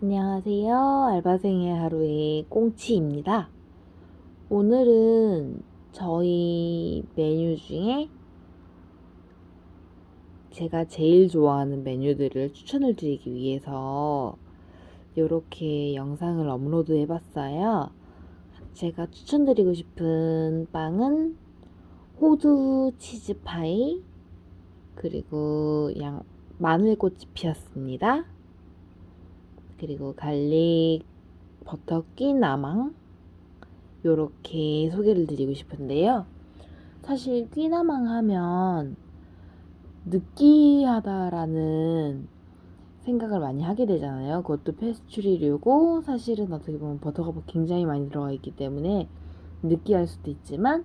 안녕하세요. 알바생의 하루의 꽁치입니다. 오늘은 저희 메뉴 중에 제가 제일 좋아하는 메뉴들을 추천을 드리기 위해서 이렇게 영상을 업로드 해봤어요. 제가 추천드리고 싶은 빵은 호두 치즈 파이, 그리고 양 마늘꽃이 피었습니다. 그리고 갈릭 버터 낀 아망 요렇게 소개를 드리고 싶은데요. 사실 뀌나망 하면 느끼하다라는 생각을 많이 하게 되잖아요. 그것도 페스츄리류고 사실은 어떻게 보면 버터가 굉장히 많이 들어가 있기 때문에 느끼할 수도 있지만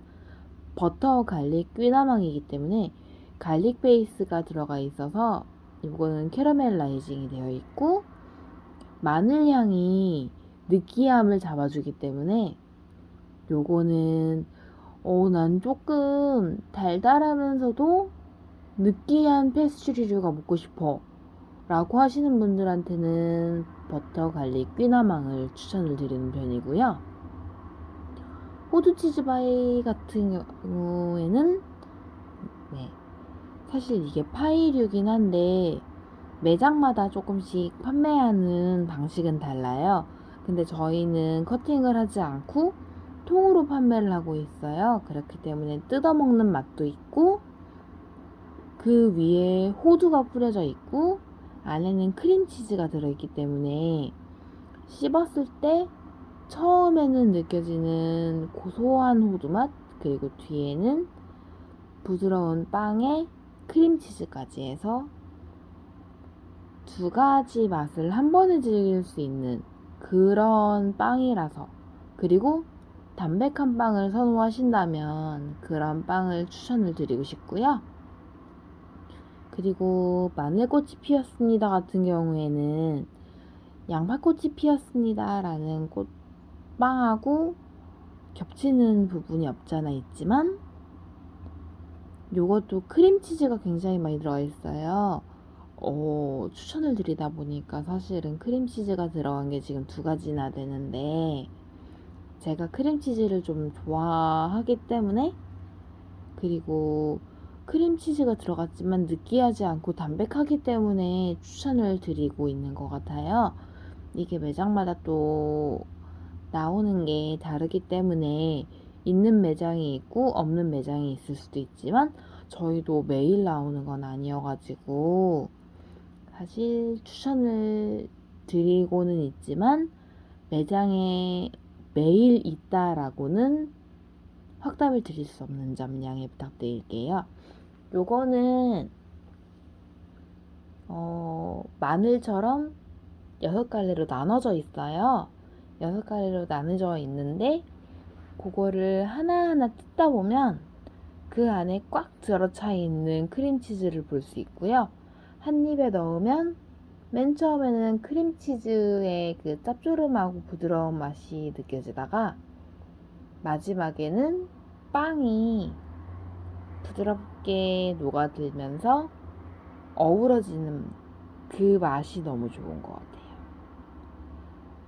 버터 갈릭 뀌나망이기 때문에 갈릭 베이스가 들어가 있어서 이거는 캐러멜라이징이 되어 있고 마늘 향이 느끼함을 잡아주기 때문에 요거는 어, 난 조금 달달하면서도 느끼한 페스츄리류가 먹고 싶어 라고 하시는 분들한테는 버터 갈릭 뀌나망을 추천을 드리는 편이고요. 호두치즈 바이 같은 경우에는 네, 사실 이게 파이류긴 한데 매장마다 조금씩 판매하는 방식은 달라요. 근데 저희는 커팅을 하지 않고 통으로 판매를 하고 있어요. 그렇기 때문에 뜯어먹는 맛도 있고 그 위에 호두가 뿌려져 있고 안에는 크림치즈가 들어있기 때문에 씹었을 때 처음에는 느껴지는 고소한 호두 맛 그리고 뒤에는 부드러운 빵에 크림치즈까지 해서 두 가지 맛을 한 번에 즐길 수 있는 그런 빵이라서 그리고 담백한 빵을 선호하신다면 그런 빵을 추천을 드리고 싶고요. 그리고 마늘꽃이 피었습니다 같은 경우에는 양파꽃이 피었습니다 라는 꽃빵하고 겹치는 부분이 없잖아 있지만 요것도 크림치즈가 굉장히 많이 들어가 있어요. 어, 추천을 드리다 보니까 사실은 크림치즈가 들어간 게 지금 두 가지나 되는데 제가 크림치즈를 좀 좋아하기 때문에 그리고 크림치즈가 들어갔지만 느끼하지 않고 담백하기 때문에 추천을 드리고 있는 것 같아요. 이게 매장마다 또 나오는 게 다르기 때문에 있는 매장이 있고 없는 매장이 있을 수도 있지만 저희도 매일 나오는 건 아니어가지고 사실 추천을 드리고는 있지만 매장에 매일 있다라고는 확답을 드릴 수 없는 점 양해 부탁드릴게요. 요거는 어, 마늘처럼 여섯 갈래로 나눠져 있어요. 여섯 갈래로 나눠져 있는데 그거를 하나하나 뜯다 보면 그 안에 꽉 들어차 있는 크림치즈를 볼 수 있고요. 한 입에 넣으면 맨 처음에는 크림치즈의 그 짭조름하고 부드러운 맛이 느껴지다가 마지막에는 빵이 부드럽게 녹아들면서 어우러지는 그 맛이 너무 좋은 것 같아요.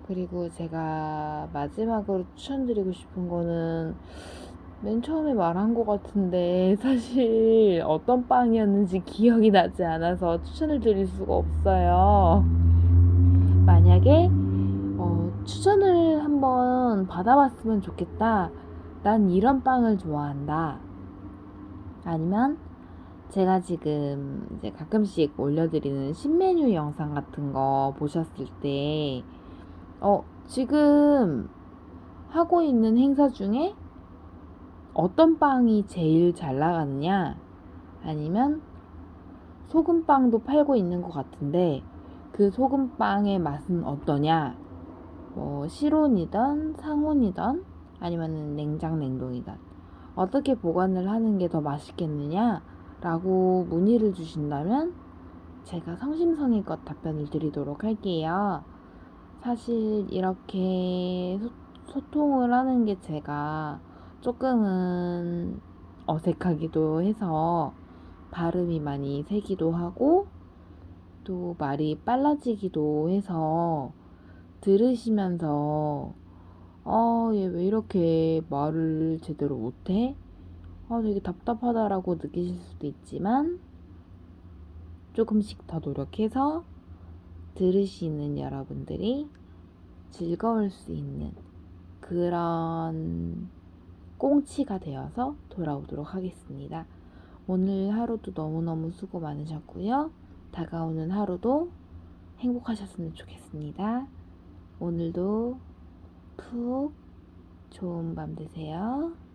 그리고 제가 마지막으로 추천드리고 싶은 거는 맨 처음에 말한 것 같은데 사실 어떤 빵이었는지 기억이 나지 않아서 추천을 드릴 수가 없어요. 만약에 어, 추천을 한번 받아봤으면 좋겠다. 난 이런 빵을 좋아한다. 아니면 제가 지금 이제 가끔씩 올려드리는 신메뉴 영상 같은 거 보셨을 때, 어, 지금 하고 있는 행사 중에 어떤 빵이 제일 잘 나가느냐? 아니면 소금빵도 팔고 있는 것 같은데 그 소금빵의 맛은 어떠냐? 뭐 실온이든 상온이든 아니면 냉장 냉동이든 어떻게 보관을 하는 게 더 맛있겠느냐? 라고 문의를 주신다면 제가 성심성의껏 답변을 드리도록 할게요. 사실 이렇게 소, 통을 하는 게 제가 조금은 어색하기도 해서 발음이 많이 새기도 하고 또 말이 빨라지기도 해서 들으시면서 아, 얘 왜 이렇게 말을 제대로 못해? 아, 되게 답답하다라고 느끼실 수도 있지만 조금씩 더 노력해서 들으시는 여러분들이 즐거울 수 있는 그런 꽁치가 되어서 돌아오도록 하겠습니다. 오늘 하루도 너무너무 수고 많으셨고요. 다가오는 하루도 행복하셨으면 좋겠습니다. 오늘도 푹 좋은 밤 되세요.